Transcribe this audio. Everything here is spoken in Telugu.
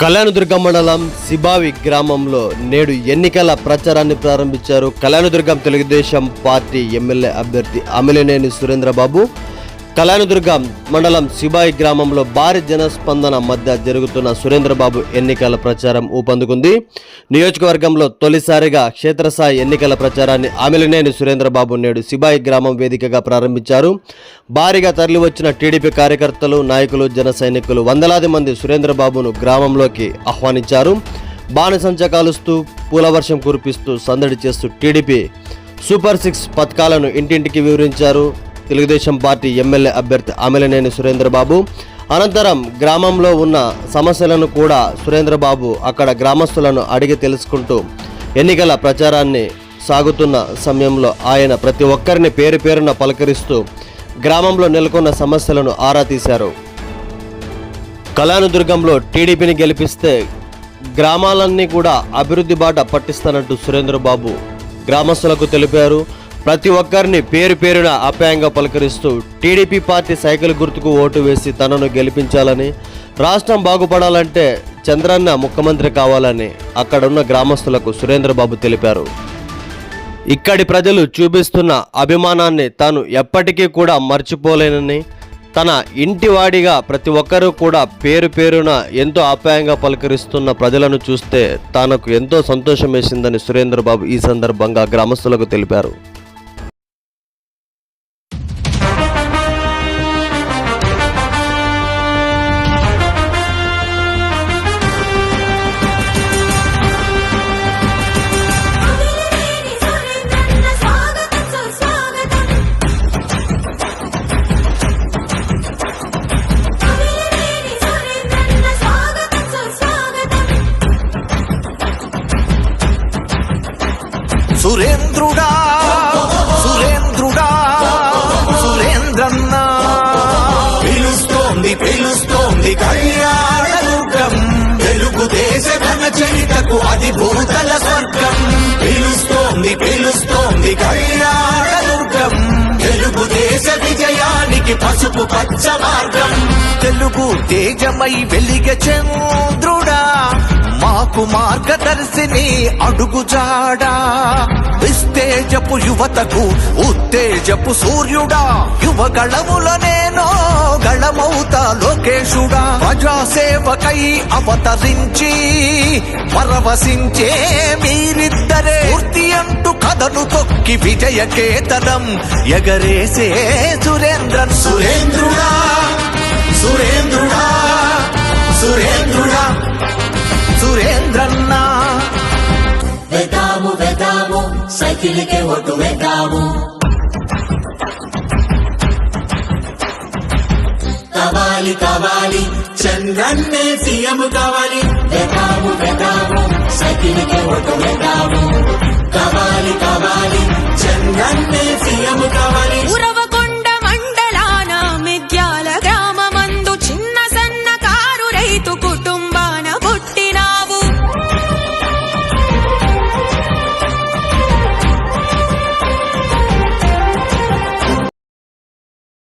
కళ్యాణదుర్గం మండలం సిబావి గ్రామంలో నేడు ఎన్నికల ప్రచారాన్ని ప్రారంభించారు. కళ్యాణదుర్గం తెలుగుదేశం పార్టీ ఎమ్మెల్యే అభ్యర్థి అమిలినేని సురేంద్రబాబు కళ్యాణదుర్గం మండలం సిబాయి గ్రామంలో భారీ జనస్పందన మధ్య జరుగుతున్న సురేంద్రబాబు ఎన్నికల ప్రచారం ఊపందుకుంది. నియోజకవర్గంలో తొలిసారిగా క్షేత్రస్థాయి ఎన్నికల ప్రచారాన్ని ఆమెలనేని సురేంద్రబాబు నేడు సిబాయి గ్రామం వేదికగా ప్రారంభించారు. భారీగా తరలివచ్చిన టీడీపీ కార్యకర్తలు నాయకులు జన సైనికులు వందలాది మంది సురేంద్రబాబును గ్రామంలోకి ఆహ్వానించారు. బాణసంచ కాలుస్తూ పూలవర్షం కురిపిస్తూ సందడి చేస్తూ టీడీపీ సూపర్ సిక్స్ పథకాలను ఇంటింటికి వివరించారు. తెలుగుదేశం పార్టీ ఎమ్మెల్యే అభ్యర్థి ఆమెలనేని సురేంద్రబాబు. అనంతరం గ్రామంలో ఉన్న సమస్యలను కూడా సురేంద్రబాబు అక్కడ గ్రామస్తులను అడిగి తెలుసుకుంటూ ఎన్నికల ప్రచారాన్ని సాగుతున్న సమయంలో ఆయన ప్రతి ఒక్కరిని పేరు పేరున పలకరిస్తూ గ్రామంలో నెలకొన్న సమస్యలను ఆరా తీశారు. కళానుదుర్గంలో టీడీపీని గెలిపిస్తే గ్రామాలన్నీ కూడా అభివృద్ధి బాట పట్టిస్తానంటూ సురేంద్రబాబు గ్రామస్తులకు తెలిపారు. ప్రతి ఒక్కరిని పేరు పేరున ఆప్యాయంగా పలకరిస్తూ టీడీపీ పార్టీ సైకిల్ గుర్తుకు ఓటు వేసి తనను గెలిపించాలని రాష్ట్రం బాగుపడాలంటే చంద్రన్న ముఖ్యమంత్రి కావాలని అక్కడున్న గ్రామస్తులకు సురేంద్రబాబు తెలిపారు. ఇక్కడి ప్రజలు చూపిస్తున్న అభిమానాన్ని తాను ఎప్పటికీ కూడా మర్చిపోలేనని తన ఇంటివాడిగా ప్రతి ఒక్కరూ కూడా పేరు పేరున ఎంతో ఆప్యాయంగా పలకరిస్తున్న ప్రజలను చూస్తే తనకు ఎంతో సంతోషం వేసిందని సురేంద్రబాబు ఈ సందర్భంగా గ్రామస్తులకు తెలిపారు. సురేంద్రుడా సురేంద్రుడా సురేంద్రన్న. పిలుస్తోంది పిలుస్తోంది కళ్యాణదుర్గం తెలుగుదేశ ఘన చరితకు అది విజయానికి పసుపు పచ్చ మార్గం తెలుగు తేజమై వెలిగ చంద్రుడా మాకు మార్గదర్శిని అడుగుజాడా. విస్తేజపు యువతకు ఉత్తేజపు సూర్యుడా యువగళముల నేనో గళమౌతా లోకేశుడా. ప్రజాసేవకై అవతరించి పరవశించే మీరిద్దరే. పూర్తి అంటూ కథను తొక్కి విజయ కేతనం ఎగరేసే సురేంద్ర సురేంద్రుడా సురేంద్రుడా సురేంద్రుడా సురేంద్రన్నా. వేద్దాము వేద్దాము సైకిల్కే ఒడ్డు వేద్దాము కావాలి కావాలి చంద్రన్నే సీఎం కావాలి. వేద్దాము వేద్దాము సైకిల్కే ఓటు వేద్దాము